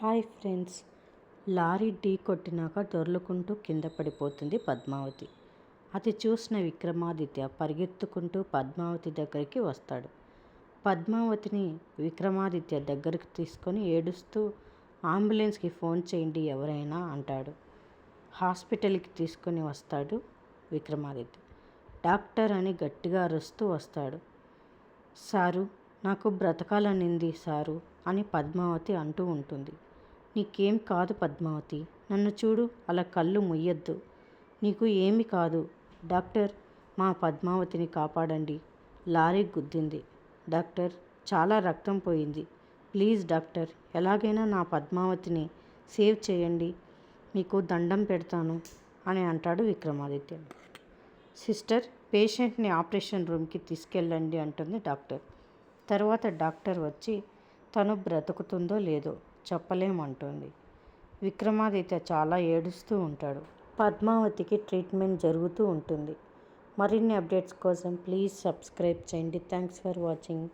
Hi friends. Lorry ఢీ కొట్టినాక దొర్లుకుంటూ కింద పడిపోతుంది పద్మావతి. అది చూసిన విక్రమాదిత్య పరిగెత్తుకుంటూ పద్మావతి దగ్గరికి వస్తాడు. పద్మావతిని విక్రమాదిత్య దగ్గరికి తీసుకొని ఏడుస్తూ అంబులెన్స్కి ఫోన్ చేయండి ఎవరైనా అంటాడు. హాస్పిటల్కి తీసుకొని వస్తాడు విక్రమాదిత్య. డాక్టర్ అని గట్టిగా అరుస్తూ వస్తాడు. సారు నాకు బ్రతకాలనింది సారు అని పద్మావతి అంటూ ఉంటుంది. నీకేం కాదు పద్మావతి. నన్ను చూడు అలా కళ్ళు ముయ్యొద్దు. నీకు ఏమి కాదు. డాక్టర్ మా పద్మావతిని కాపాడండి. లారీ గుద్దింది. డాక్టర్ చాలా రక్తం పోయింది. ప్లీజ్ డాక్టర్ ఎలాగైనా నా పద్మావతిని సేవ్ చేయండి. మీకు దండం పెడతాను అని అంటాడు విక్రమాదిత్య. సిస్టర్ పేషెంట్ని ఆపరేషన్ రూమ్కి తీసుకెళ్ళండి అంటుంది డాక్టర్. తర్వాత డాక్టర్ వచ్చి తను బ్రతుకుతుందో లేదో చెప్పలేమంటుంది. విక్రమాదిత్య చాలా ఏడుస్తూ ఉంటాడు. పద్మావతికి ట్రీట్మెంట్ జరుగుతూ ఉంటుంది. మరిన్ని అప్డేట్స్ కోసం ప్లీజ్ సబ్స్క్రైబ్ చేయండి. Thanks for watching.